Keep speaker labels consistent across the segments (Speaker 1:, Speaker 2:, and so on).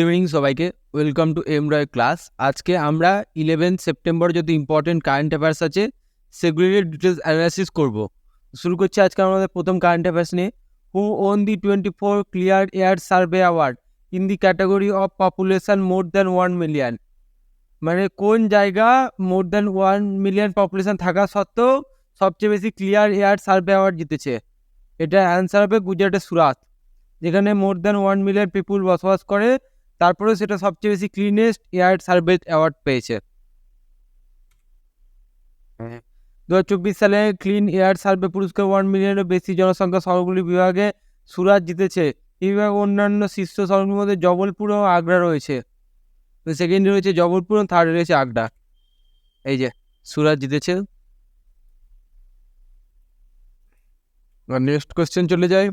Speaker 1: Evening সবাইকে। Welcome to M Roy class আজকে আমরা ইলেভেন সেপ্টেম্বর যদি ইম্পর্টেন্ট কারেন্ট অ্যাফেয়ার্স আছে সেগুলির ডিটেলস অ্যানালাইসিস করব। শুরু করছি আজকে আমাদের প্রথম কারেন্ট অ্যাফেয়ার্স নিয়ে। Who won the twenty four clear air survey award in the category of population more than one million মানে কোন জায়গা more than one million population থাকা সত্ত্বেও সবচেয়ে বেশি ক্লিয়ার এয়ার সার্ভে অ্যাওয়ার্ড জিতেছে? এটা অ্যান্সার হবে গুজরাটের সুরাত, যেখানে more than one million people বসবাস করে। তারপরেও সেটা সবচেয়ে বেশি ক্লিনেস্ট এয়ার সার্ভে অ্যাওয়ার্ড পেয়েছে। দু চব্বিশ সালে ক্লিন এয়ার সার্ভে পুরস্কার ওয়ান মিলিয়নের বেশি জনসংখ্যা শহরগুলি বিভাগে সুরাট জিতেছে। এই বিভাগে অন্যান্য শীর্ষ শহরগুলির মধ্যে জবলপুর ও আগ্রা রয়েছে। সেকেন্ডে রয়েছে জবলপুর ও থার্ডে রয়েছে আগ্রা। এই যে সুরাট জিতেছে। নেক্সট কোয়েশ্চেন চলে যায়।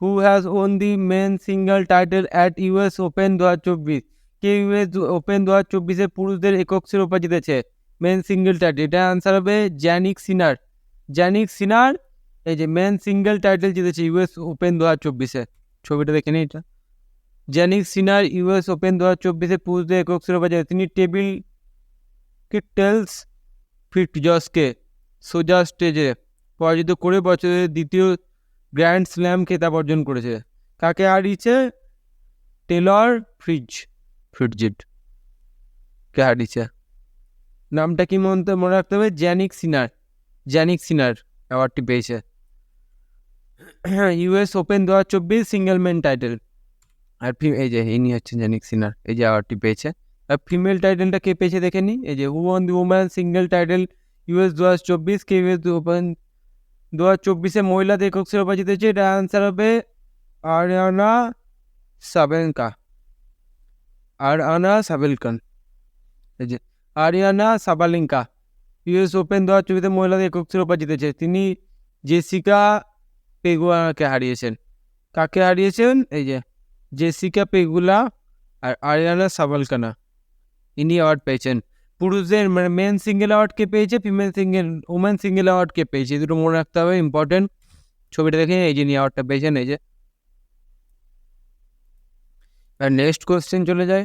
Speaker 1: Who has won the men single title at US Open দু হাজার চব্বিশ। কে ইউএস ওপেন দু হাজার চব্বিশে পুরুষদের একক শিরোপা জিতেছে? মেন সিঙ্গেল টাইটেল এটা আনসার হবে জ্যানিক সিনার জ্যানিক সিনার এই যে মেন সিঙ্গেল টাইটেল জিতেছে ইউএস ওপেন দু হাজার চব্বিশে। ছবিটা দেখে নিই এটা। জ্যানিক সিনার ইউএস ওপেন দু হাজার চব্বিশে পুরুষদের একক শিরোপা জিতেছে। তিনি টেবিল টেলস ফিট জসকে সোজা স্টেজে পরাজিত করে বছরের দ্বিতীয় গ্র্যান্ড স্ল্যাম খেতাব অর্জন করেছে। কাকে হারিয়েছে? টেলর ফ্রিজ ফ্রিডজিট কে হারিয়েছে? নামটা কি মনে মনে রাখতে হবে? জ্যানিক সিনার জ্যানিক সিনার অ্যাওয়ার্ডটি পেয়েছে। ইউএস ওপেন দু হাজার চব্বিশ সিঙ্গেল ম্যান টাইটেল আর এই যে, ইনি হচ্ছেন জ্যানিক সিনার এই যে অ্যাওয়ার্ডটি পেয়েছে। আর ফিমেল টাইটেলটা কে পেয়েছে দেখে নি? এই যে who won the woman single title US দু হাজার চব্বিশ কে ইউএস ওপেন দু হাজার চব্বিশে মহিলাদের একক শিরোপা জিতেছে এটা অ্যান্সার হবে আরিয়ানা সাবেলকা আর আনা সাবেলকান। এই যে, আরিয়ানা সাবালিঙ্কা, ইউএস ওপেন দু হাজার চব্বিশে মহিলাদের একক শিরোপা জিতেছে। তিনি জেসিকা পেগুয়াকে হারিয়েছেন। কাকে হারিয়েছেন? এই যে, জেসিকা পেগুলা আর আরিয়ানা সাবালকানা। ইনি অ্যাওয়ার্ড পেয়েছেন। পুরুষদের মানে মেন সিঙ্গেল অ্যাওয়ার্ড কে পেয়েছে female single women single award কে পেয়েছে। দুটো মনে রাখতে হবে ইম্পর্টেন্ট ছবিটা দেখে এই যে নিয়ে অ্যাওয়ার্ডটা পেয়েছেন, এই যে। আর নেক্সট কোয়েশ্চেন চলে যায়।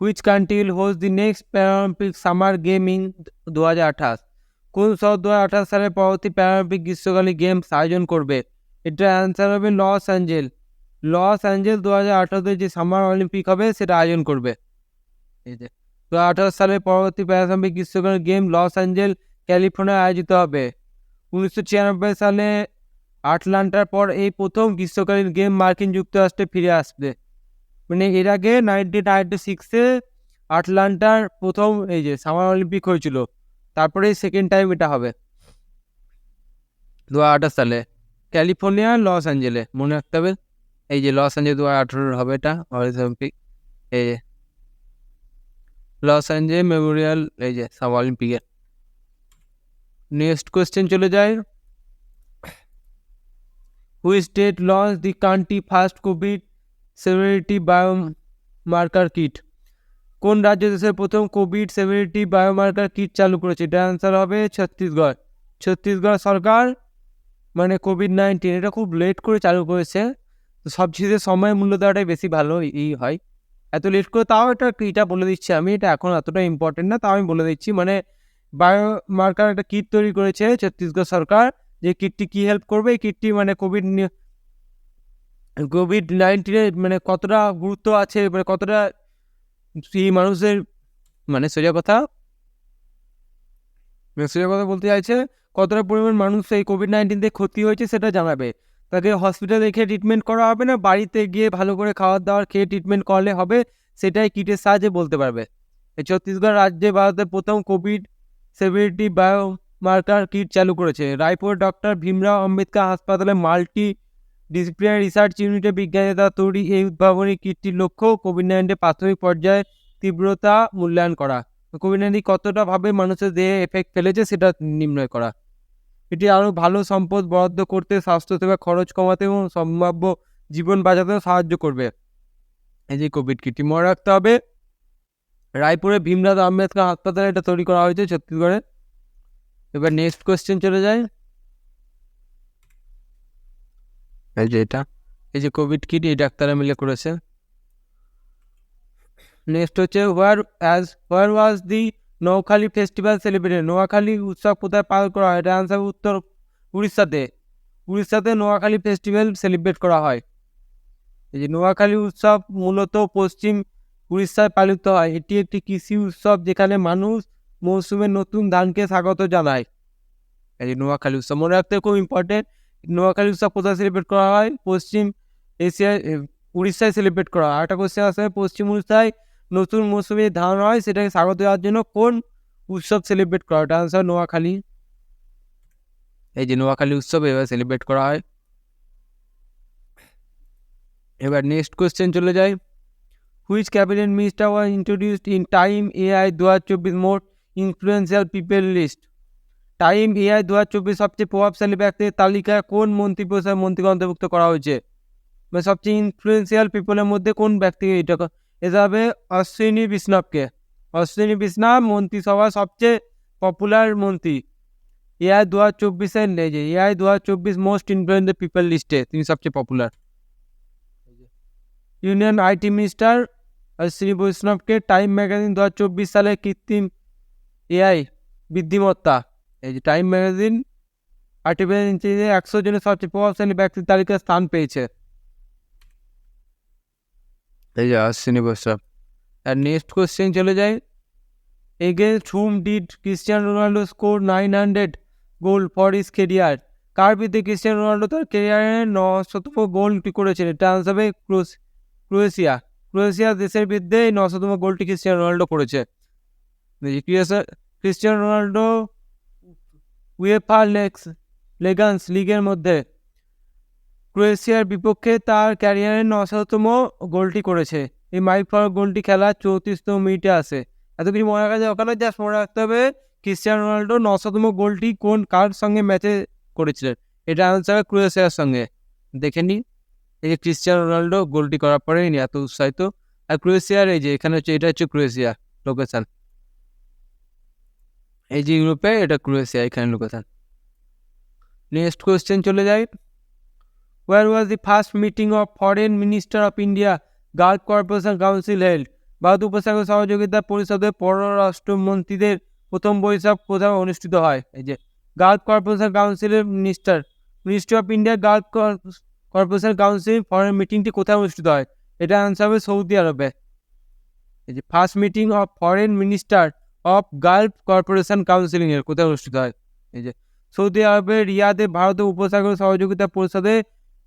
Speaker 1: Which country will host the next Paralympic summer gaming দু হাজার আঠাশ? কোন শহর দু হাজার আঠাশ সালের পরবর্তী প্যারালিম্পিক গ্রীষ্মকালীন গেমস আয়োজন করবে? এটা অ্যান্সার হবে লস অ্যাঞ্জেল। লস অ্যাঞ্জেল দু হাজার আঠারোতে যে সামার অলিম্পিক হবে, সেটা আয়োজন করবে। এই যে। দু সালের পরবর্তী প্যারালিম্পিক গ্রীষ্মকালীন গেম লস অ্যাঞ্জেল, ক্যালিফোর্নিয়ায় আয়োজিত হবে। উনিশশো ছিয়ানব্বই সালে আটলান্টার পর এই প্রথম গ্রীষ্মকালীন গেম মার্কিন যুক্তরাষ্ট্রে ফিরে আসবে। মানে এর আগে নাইনটিন নাইনটি সিক্সে আটলান্টার প্রথম এই যে সামার অলিম্পিক হয়েছিল, তারপরে সেকেন্ড টাইম এটা হবে। দু হাজার আঠাশ সালে ক্যালিফোর্নিয়া, লস অ্যাঞ্জেলে, মনে রাখতে হবে। এই যে লস অ্যাঞ্জেল দু হাজার আঠারোর হবে এটা, অলিম্পিক। এই যে লস অ্যাঞ্জেলে মেমোরিয়াল এই যে সামার অলিম্পিকে নেক্সট কোয়েশ্চেন চলে যায়। Which state launch the country first covid severity biomarker kit কোন রাজ্য দেশের প্রথম কোভিড সেভারিটি বায়োমার্কার কিট চালু করেছে? এটা অ্যান্সার হবে ছত্তিশগড়। ছত্তিশগড় সরকার মানে কোভিড নাইন্টিন এটা খুব লেট করে চালু করেছে। সব জিনিসের সময় মূল্য দেওয়াটাই বেশি ভালো, এই হয়। এত লেট করে তাও এটা এটা বলে দিচ্ছি আমি, এটা এখন এতটা ইম্পর্টেন্ট না, তাও আমি বলে দিচ্ছি। মানে বায়ো মার্কার একটা কিট তৈরি করেছে ছত্তিশগড় সরকার, যে কিটটি কী হেল্প করবে? এই কিটটি মানে কোভিড কোভিড নাইন্টিনের মানে কতটা গুরুত্ব আছে মানে কতটা সেই মানুষের মানে সোজা কথা মানে সোজা কথা বলতে চাইছে, কতটা পরিমাণ মানুষ এই কোভিড নাইন্টিন থেকে ক্ষতি হয়েছে সেটা জানাবে। তাকে হসপিটালে রেখে ট্রিটমেন্ট করা হবে না, বাড়িতে গিয়ে ভালো করে খাবার দাবার খেয়ে ট্রিটমেন্ট করলে হবে, সেটাই কিটের সাহায্যে বলতে পারবে। এই ছত্তিশগড় রাজ্যে ভারতের প্রথম covid severity bio marker kit চালু করেছে। রায়পুর ডক্টর ভীমরাও আম্বেদকর হাসপাতালে মাল্টি ডিসিপ্লিনারি রিসার্চ ইউনিটের বিজ্ঞানীরা তৈরি এই উদ্ভাবনী কিটটির লক্ষ্য কোভিড নাইন্টিনের প্রাথমিক পর্যায়ে তীব্রতা মূল্যায়ন করা। কোভিড নাইন্টিন কতটা ভাবে মানুষের দেহে এফেক্ট ফেলেছে সেটা নির্ণয় করা। এটি আরও ভালো সম্পদ বরাদ্দ করতে স্বাস্থ্যসেবা খরচ কমাতে এবং সম্ভাব্য জীবন বাঁচাতেও সাহায্য করবে। এই যে কোভিড কিটটি মনে রাখতে হবে। রায়পুরে ভীমরাও আম্বেদকর হাসপাতালে এটা তৈরি করা হয়েছে ছত্তিশগড়ে। এবার নেক্সট কোয়েশ্চেন চলে যায় এই যে এটা, এই যে কোভিড কিট এই ডাক্তাররা মিলে করেছে। নেক্সট হচ্ছে where as where was the Noakhali festival celebrated Noakhali উৎসব কোথায় পালন করা হয়? এটা আনসার উত্তর উড়িষ্যাতে। উড়িষ্যাতে নোয়াখালী ফেস্টিভ্যাল সেলিব্রেট করা হয়। এই যে নোয়াখালী উৎসব মূলত পশ্চিম উড়িষ্যায় পালিত হয়। এটি একটি কৃষি উৎসব যেখানে মানুষ মৌসুমের নতুন ধানকে স্বাগত জানায়। এই যে নোয়াখালী উৎসব মনে রাখতে খুব ইম্পর্টেন্ট নোয়াখালী উৎসব কোথায় সেলিব্রেট করা হয়? পশ্চিম এশিয়ায়, উড়িষ্যায় সেলিব্রেট করা হয়। আরেকটা কোশ্চেন আছে পশ্চিম উড়িষ্যায় নতুন মৌসুমে ধান হয়, সেটাকে স্বাগত দেওয়ার জন্য কোন উৎসব সেলিব্রেট করা হয়? আনসার নোয়াখালী। এই যে নোয়াখালী উৎসব এবার সেলিব্রেট করা হয়। এবার নেক্সট কোশ্চেন চলে যায় which cabinet minister was introduced in Time AI দু হাজার চব্বিশ most influential people list Time AI দু হাজার চব্বিশ সবচেয়ে প্রভাবশালী ব্যক্তির তালিকায় কোন মন্ত্রী পরিষদ মন্ত্রীকে অন্তর্ভুক্ত করা হয়েছে? মানে সবচেয়ে ইনফ্লুয়েন্সিয়াল পিপলের মধ্যে কোন ব্যক্তিকে এটা এটা হবে অশ্বিনী বিষ্ণবকে। অশ্বিনী বিষ্ণব মন্ত্রিসভার সবচেয়ে পপুলার মন্ত্রী। এআই দু হাজার চব্বিশের যে এআই দু হাজার চব্বিশ মোস্ট ইনফ্লুয়েন্স পিপল লিস্টে তিনি সবচেয়ে popular union IT minister Ashwini বৈষ্ণবকে time magazine দু হাজার চব্বিশ সালে কৃত্রিম এআই বুদ্ধিমত্তা। এই যে টাইম ম্যাগাজিন, আর্টিফিশিয়াল ইন্টেলিজেন্স একশো জনের সবচেয়ে প্রভাবশালী ব্যক্তির তালিকায় স্থান পেয়েছে। এই যে অশ্বিনী বৈষ্ণব আর নেক্সট কোশ্চেন চলে যায় against whom did Cristiano Ronaldo score nine hundred goal for his career কার বিরুদ্ধে ক্রিস্টিয়ান রোনাল্ডো তার কেরিয়ারে নশতম গোলটি করেছেন এটা আনসার হবে ক্রোয়েশিয়া ক্রোয়েশিয়া দেশের বিরুদ্ধে এই নশতম গোলটি ক্রিস্টিয়ান রোনাল্ডো করেছে ক্রিস্টিয়ান রোনাল্ডো উয়েফা লেক্স লেগান্স লিগের মধ্যে ক্রোয়েশিয়ার বিপক্ষে তার ক্যারিয়ারের নশতম গোলটি করেছে। এই মাইক ফর গোলটি খেলা চৌত্রিশতম মিনিটে আসে। এত কিছু মনে রাখা যায় ওখানে জাস্ট মনে রাখতে হবে ক্রিস্টিয়ানো রোনাল্ডো নশতম গোলটি কোন কার সঙ্গে ম্যাচে করেছিলেন। এটা আনসার ক্রোয়েশিয়ার সঙ্গে। দেখে নিন। এই যে ক্রিস্টিয়ানো রোনাল্ডো গোলটি করার পরে নি এত উৎসাহিত। আর ক্রোয়েশিয়ার এই যে, এখানে হচ্ছে, এটা হচ্ছে ক্রোয়েশিয়া লোকেশান। এই যে ইউরোপে, এটা ক্রোয়েশিয়া, এখানে লোকেশন। নেক্সট কোয়েশ্চেন চলে যায় where was the first meeting of foreign minister of India Gulf corporation council held Bharat উপসাগর সহযোগিতা পরিষদের পররাষ্ট্রমন্ত্রীদের প্রথম বৈঠক কোথাও অনুষ্ঠিত হয় এই যে গালফ কর্পোরেশন কাউন্সিলের minister ministry of India Gulf corporation council foreign মিটিংটি কোথায় অনুষ্ঠিত হয় এটা আনসার হবে সৌদি আরবে এই যে first meeting of foreign minister of Gulf corporation counselling এর কোথায় অনুষ্ঠিত হয় এই যে সৌদি আরবের রিয়াদে ভারত উপসাগর সহযোগিতা পরিষদে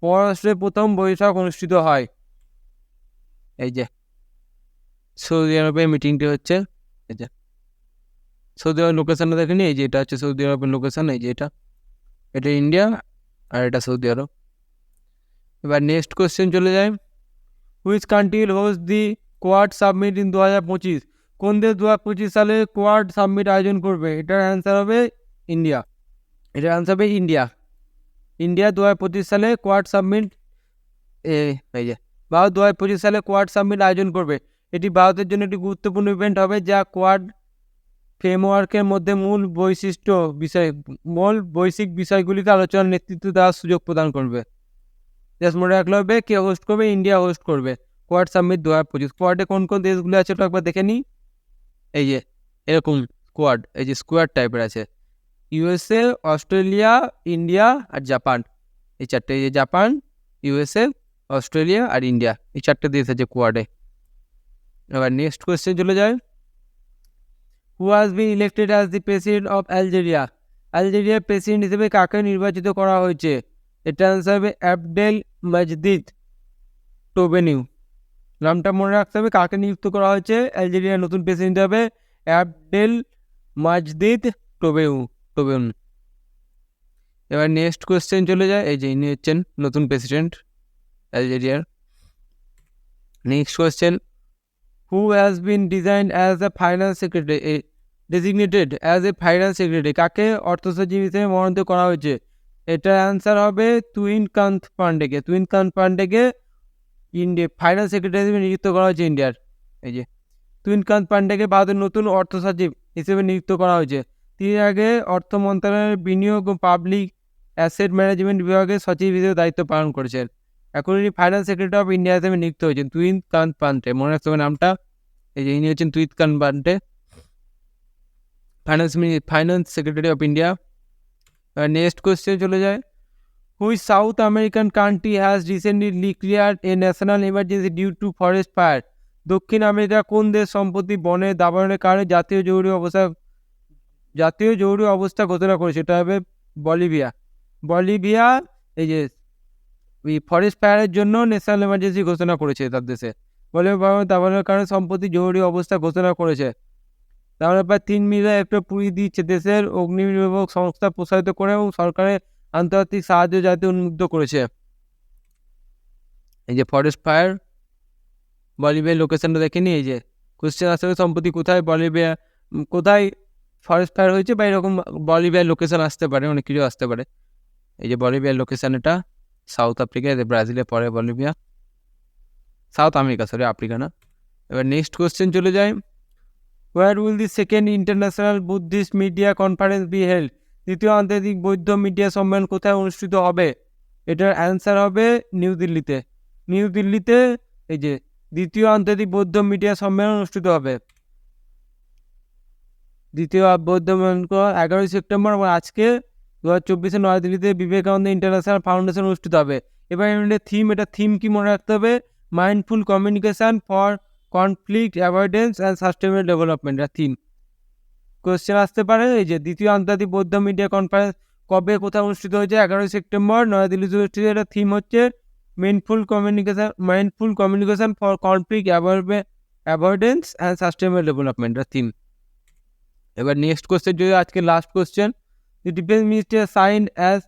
Speaker 1: পররাষ্ট্রের প্রথম বৈঠক অনুষ্ঠিত হয়। এই যে, সৌদি আরবের মিটিংটি হচ্ছে, এই যে, সৌদি আরবের লোকেশানটা দেখেনি, এই যে এটা হচ্ছে সৌদি আরবের লোকেশান এই যে এটা এটা ইন্ডিয়া আর এটা সৌদি আরব। এবার নেক্সট কোশ্চেন চলে যায় which country host the Quad submit in দু হাজার পঁচিশ? কোন দেশ দু হাজার পঁচিশ সালে কোয়াড সাবমিট আয়োজন করবে? এটার অ্যান্সার হবে ইন্ডিয়া এটার অ্যান্সার হবে ইন্ডিয়া ইন্ডিয়া দু হাজার পঁচিশ সালে কোয়াড সাবমিট এই যে, ভারত দু হাজার পঁচিশ সালে কোয়াড সাবমিট আয়োজন করবে। এটি ভারতের জন্য একটি গুরুত্বপূর্ণ ইভেন্ট হবে, যা কোয়াড ফ্রেমওয়ার্কের মধ্যে মূল বৈশিষ্ট্য বিষয়, মূল বৈশ্বিক বিষয়গুলিতে আলোচনার নেতৃত্ব দেওয়ার সুযোগ প্রদান করবে। জাস্ট মনে রাখলে হবে, কে হোস্ট করবে? ইন্ডিয়া হোস্ট করবে। কোয়াড সাবমিট দু হাজার পঁচিশ কোয়াডে কোন কোন দেশগুলো আছে একবার দেখে নিই। এই যে, এরকম স্কোয়াড এই যে স্কোয়াড টাইপের আছে। ইউএসএ অস্ট্রেলিয়া ইন্ডিয়া আর জাপান এই চারটে যে জাপান ইউএসএ অস্ট্রেলিয়া আর ইন্ডিয়া এই চারটে দেশ আছে কোয়াডে। এবার নেক্সট কোয়েশ্চেন চলে যায়। Who has been elected as the president of Algeria অ্যালজেরিয়ার president হিসেবে কাকে নির্বাচিত করা হয়েছে? এটা আনসার হবে অ্যাবডেল মজদিদ টোবেনিউ নামটা মনে রাখতে হবে, কাকে নিযুক্ত করা হয়েছে? অ্যালজেরিয়ার নতুন প্রেসিডেন্ট হবে অ্যাবডেল মাজদিদ টোবেউ টোবেউন এবার নেক্সট কোয়েশ্চেন চলে যায়। এই যে ইনি হচ্ছেন নতুন president অ্যালজেরিয়ার next question who has been design as a finance secretary designated as a finance secretary কাকে অর্থ সচিব হিসেবে মনোনীত করা হয়েছে? এটার অ্যান্সার হবে টুইন কান্ত পান্ডেকে। টুইন কান্ত পান্ডেকে ইন্ডিয়া ফাইন্যান্স সেক্রেটারি হিসেবে নিযুক্ত করা হয়েছে ইন্ডিয়ার। এই যে টুইনকান্ত পান্ডেকে ভারতের নতুন অর্থ সচিব হিসেবে নিযুক্ত করা হয়েছে। তিনি আগে অর্থ মন্ত্রণালয়ের বিনিয়োগ ও পাবলিক অ্যাসেট ম্যানেজমেন্ট বিভাগের সচিব হিসেবে দায়িত্ব পালন করেছেন। এখন ইনি ফাইন্যান্স সেক্রেটারি অফ ইন্ডিয়া হিসেবে নিযুক্ত হয়েছেন টুইন কান্ত পান্ডে মনে রাখতে হবে নামটা। এই যে ইনি হচ্ছেন তুইতকান বান্টে finance finance secretary of India. Next question চলে যায়। Which South American country has recently declared a national emergency due to forest fire দক্ষিণ আমেরিকা কোন দেশ সম্প্রতি বনে দাবানলের কারণে জাতীয় জরুরি অবস্থা জাতীয় জরুরি অবস্থা ঘোষণা করেছে এটা হবে বলিভিয়া। বলিভিয়া, এই যে ফরেস্ট ফায়ারের জন্য ন্যাশনাল এমার্জেন্সি ঘোষণা করেছে তার দেশে। বলিভিয়া দাবানলের কারণে সম্প্রতি জরুরি অবস্থা ঘোষণা করেছে। তাহলে প্রায় তিন মিলিয়ন একটা পুঁজি দিচ্ছে দেশের অগ্নি নির্বাপক সংস্থা প্রসারিত করে এবং সরকারের আন্তর্জাতিক সাহায্য যাতে উন্মুক্ত করেছে। এই যে ফরেস্ট ফায়ার বলিভিয়ার লোকেশনটা দেখেনি? এই যে কোশ্চেন আসলে সম্প্রতি কোথায়? বলিভিয়া, কোথায় ফরেস্ট ফায়ার হয়েছে বা এরকম বলিভিয়ার লোকেশান আসতে পারে, অনেক কিছু আসতে পারে। এই যে বলিভিয়ার লোকেশন এটা সাউথ আফ্রিকা এদের ব্রাজিলের পরে Bolivia South America sorry Africa না। এবার নেক্সট কোয়েশ্চেন চলে যায়। Where will the second international Buddhist media conference be held দ্বিতীয় আন্তর্জাতিক বৌদ্ধ মিডিয়া সম্মেলন কোথায় অনুষ্ঠিত হবে? এটার অ্যান্সার হবে নিউ দিল্লিতে নিউ দিল্লিতে এই যে দ্বিতীয় আন্তর্জাতিক বৌদ্ধ মিডিয়া সম্মেলন অনুষ্ঠিত হবে। দ্বিতীয় বৌদ্ধ এগারোই সেপ্টেম্বর এবং আজকে দু হাজার চব্বিশে নয়াদিল্লিতে বিবেকানন্দ ইন্টারন্যাশনাল ফাউন্ডেশন অনুষ্ঠিত হবে। এবার এর থিম এটা থিম কি মনে রাখতে হবে? Mindful communication for conflict avoidance and sustainable development এটা থিম কোয়েশ্চেন আসতে পারে, এই যে দ্বিতীয় আন্তর্জাতিক বৌদ্ধ মিডিয়া কনফারেন্স কবে কোথায় অনুষ্ঠিত হয়েছে? এগারোই সেপ্টেম্বর নয়াদিল্লিতে অনুষ্ঠিত এটা থিম হচ্ছে mindful communication mindful communication for conflict avoidance and sustainable development এটা থিম এবার নেক্সট কোশ্চেন যদি আজকে last question the defence minister sign as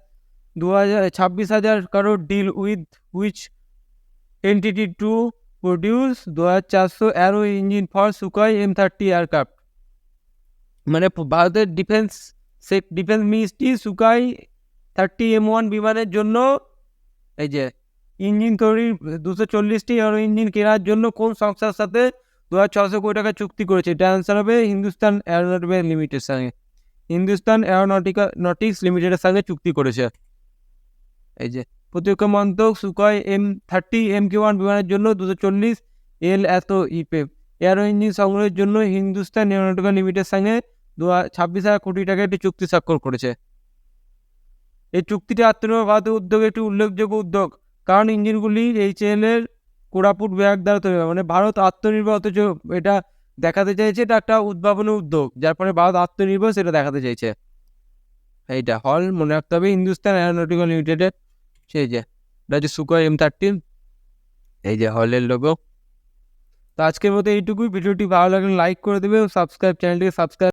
Speaker 1: দু হাজার ছাব্বিশ হাজার crore deal with which entity to produce দু হাজার চারশো aero engine for Sukhoi M thirty aircraft মানে ভারতের ডিফেন্স সে defence ministry Sukhoi thirty M one বিমানের জন্য এই যে ইঞ্জিন তৈরির দুশো চল্লিশটি এরো ইঞ্জিন কেনার জন্য কোন সংস্থার সাথে দু হাজার ছশো কোটি টাকা চুক্তি করেছে। এটা অ্যান্সার হবে হিন্দুস্তান অ্যারোনটিক্যাল লিমিটেড সঙ্গে। হিন্দুস্তান অ্যারোনটিকা নটিক্স লিমিটেডের সঙ্গে চুক্তি করেছে। এই যে, প্রতিরক্ষা মন্ত্রক Sukhoi M thirty M K one বিমানের জন্য দুশো চল্লিশ এল এত ইপে। এয়ারো ইঞ্জিন সংগ্রহের জন্য হিন্দুস্তান এরোনটিক্যাল লিমিটেডের সঙ্গে দু ছাব্বিশ হাজার কোটি টাকা একটি চুক্তি স্বাক্ষর করেছে। এই চুক্তিটি আত্মনির্ভর ভারতের উদ্যোগ একটি উল্লেখযোগ্য উদ্যোগ। কারণ ইঞ্জিনগুলি এইচএল এর কোরাপুট বিভাগ দ্বারা তৈরি মানে ভারত আত্মনির্ভর, অথচ এটা দেখাতে চাইছে এটা একটা উদ্ভাবনী উদ্যোগ, যার ফলে ভারত আত্মনির্ভর সেটা দেখাতে চাইছে। এইটা হল মনে রাখতে হবে হিন্দুস্তান অ্যারোনটিক্যাল লিমিটেডের, সেই যে, এটা হচ্ছে সুকয় এম থার্টিন এই যে হলের লোগো তো আজকের মতো এইটুকুই, ভিডিওটি ভালো লাগলে লাইক করে দেবে সাবস্ক্রাইব চ্যানেলটিকে সাবস্ক্রাইব